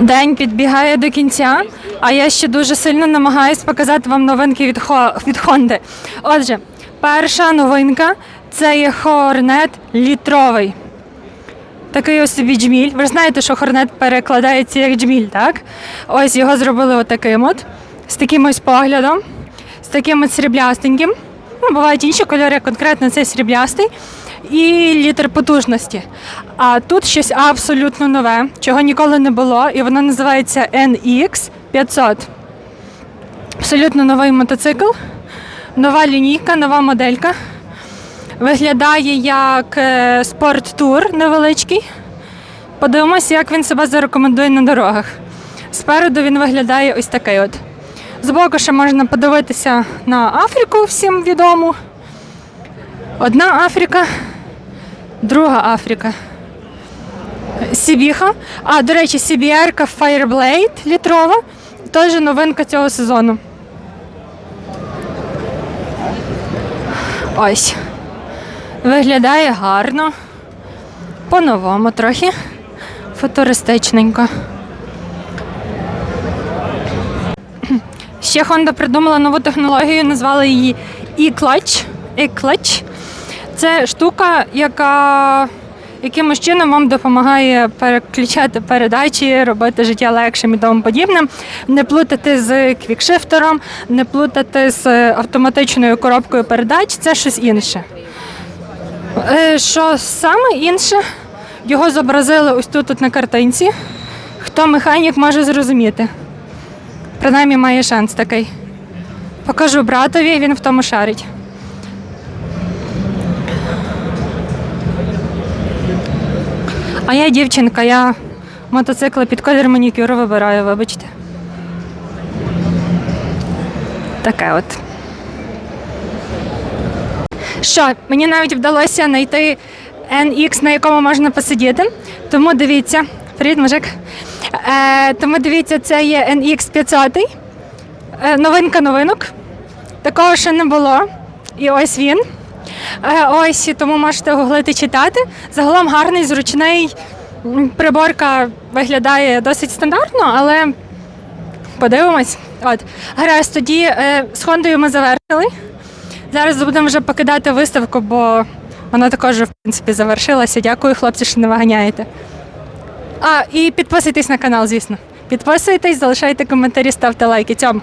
День підбігає до кінця, а я ще дуже сильно намагаюсь показати вам новинки від, Хо, від Honda. Отже, перша новинка це є Hornet літровий. Такий ось собі джміль. Ви ж знаєте, що Хорнет перекладається як джміль, так? Ось його зробили отаким от, з таким ось поглядом, з таким от сріблястеньким. Ну, бувають інші кольори, конкретно це сріблястий. І літр потужності. А тут щось абсолютно нове, чого ніколи не було, і воно називається NX 500. Абсолютно новий мотоцикл, нова лінійка, нова моделька. Виглядає як е, спорт-тур невеличкий. Подивимося, як він себе зарекомендує на дорогах. Спереду він виглядає ось такий от. Збоку ще можна подивитися на Африку всім відому. Одна Африка, друга Африка. Сібіха. А, до речі, CBR Fireblade літрова. Теж новинка цього сезону. Ось. Виглядає гарно. По-новому трохи. Футуристичненько. Ще Honda придумала нову технологію, назвали її e-clutch. e-clutch. Це штука, яка якимось чином вам допомагає переключати передачі, робити життя легшим і тому подібним, не плутати з квікшифтером, не плутати з автоматичною коробкою передач, це щось інше. Е, Що саме інше, його зобразили ось тут, тут на картинці. Хто механік може зрозуміти. Принаймні має шанс такий. Покажу братові, він в тому шарить. А я дівчинка, я мотоцикли під колір манікюру вибираю, вибачте. Таке от. Що, мені навіть вдалося знайти NX, на якому можна посидіти. Тому дивіться, привіт, мужик. Е, тому дивіться, це є NX 500. Е, новинка новинок. Такого ще не було. І ось він. Е, ось тому можете гуглити читати. Загалом гарний, зручний. Приборка виглядає досить стандартно, але подивимось. От. Гаразд, тоді е, з Хондою ми завершили. Зараз будемо вже покидати виставку, бо вона також в принципі завершилася. Дякую, хлопці, що не виганяєте. А, і підписуйтесь на канал, звісно. Підписуйтесь, залишайте коментарі, ставте лайки. Цьому.